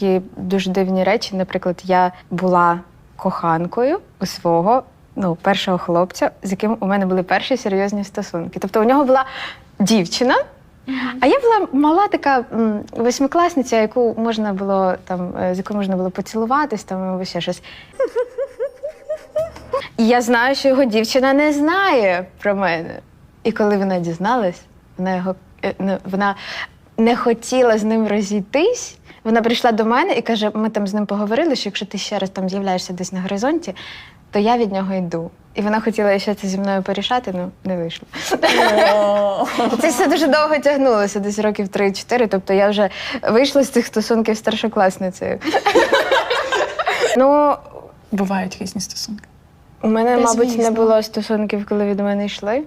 Є дуже дивні речі. Наприклад, я була коханкою у свого ну, першого хлопця, з яким у мене були перші серйозні стосунки. Тобто у нього була дівчина, а я була мала така восьмикласниця, яку можна було там, е, з якою можна було поцілуватись там або ще щось. І я знаю, що його дівчина не знає про мене. І коли вона дізналась, вона його е, вона не хотіла з ним розійтись. Вона прийшла до мене і каже: ми там з ним поговорили, що якщо ти ще раз там з'являєшся десь на горизонті, то я від нього йду. І вона хотіла ще це зі мною порішати, ну не вийшло. Це все дуже довго тягнулося, десь років 3-4. Тобто я вже вийшла з цих стосунків старшокласницею. Ну, Бувають різні стосунки. у мене, Та, мабуть, не звісно. було стосунків, коли від мене йшли.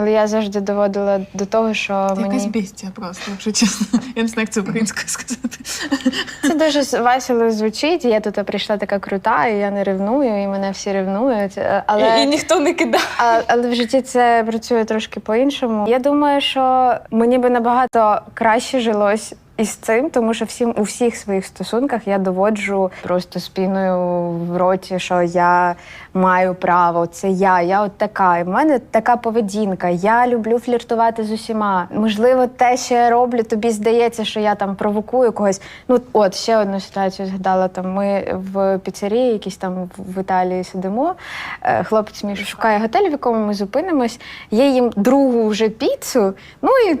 Але я завжди доводила до того, що Якась мені бістя просто, якщо чесно. Я не знаю, як це українською сказати. це дуже весело звучить. Я тут прийшла така крута, і я не ревную, і мене всі ревнують. Е, Але ніхто не кидає. А, але в житті це працює трошки по-іншому. Я думаю, що мені би набагато краще жилось із цим, тому що всім у всіх своїх стосунках я доводжу просто спіною в роті, що я маю право, це я, я от така. І в мене така поведінка. Я люблю фліртувати з усіма. Можливо, те, що я роблю, тобі здається, що я там провокую когось. Ну, от ще одну ситуацію згадала. Там ми в піцерії, якісь там в Італії сидимо. Е, Хлопець мій шукає готель, в якому ми зупинимось. Я їм другу вже піцу. Ну і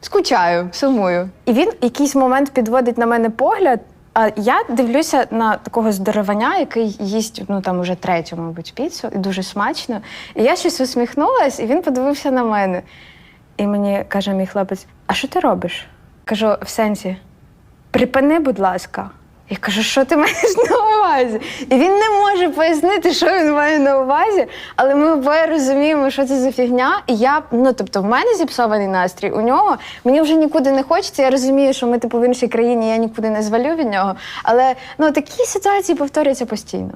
скучаю, сумую. І він якийсь момент підводить на мене погляд. А я дивлюся на такого здоровання, який їсть ну там уже третю, мабуть, піцу, і дуже смачно. І я щось усміхнулась, і він подивився на мене. І мені каже мій хлопець: А що ти робиш? Кажу, в сенсі, припини, будь ласка. Я кажу, що ти маєш на увазі? І він не може пояснити, що він має на увазі, але ми обоє розуміємо, що це за фігня. І я, ну тобто, в мене зіпсований настрій, у нього мені вже нікуди не хочеться. Я розумію, що ми типу в іншій країні, я нікуди не звалю від нього. Але ну такі ситуації повторюються постійно.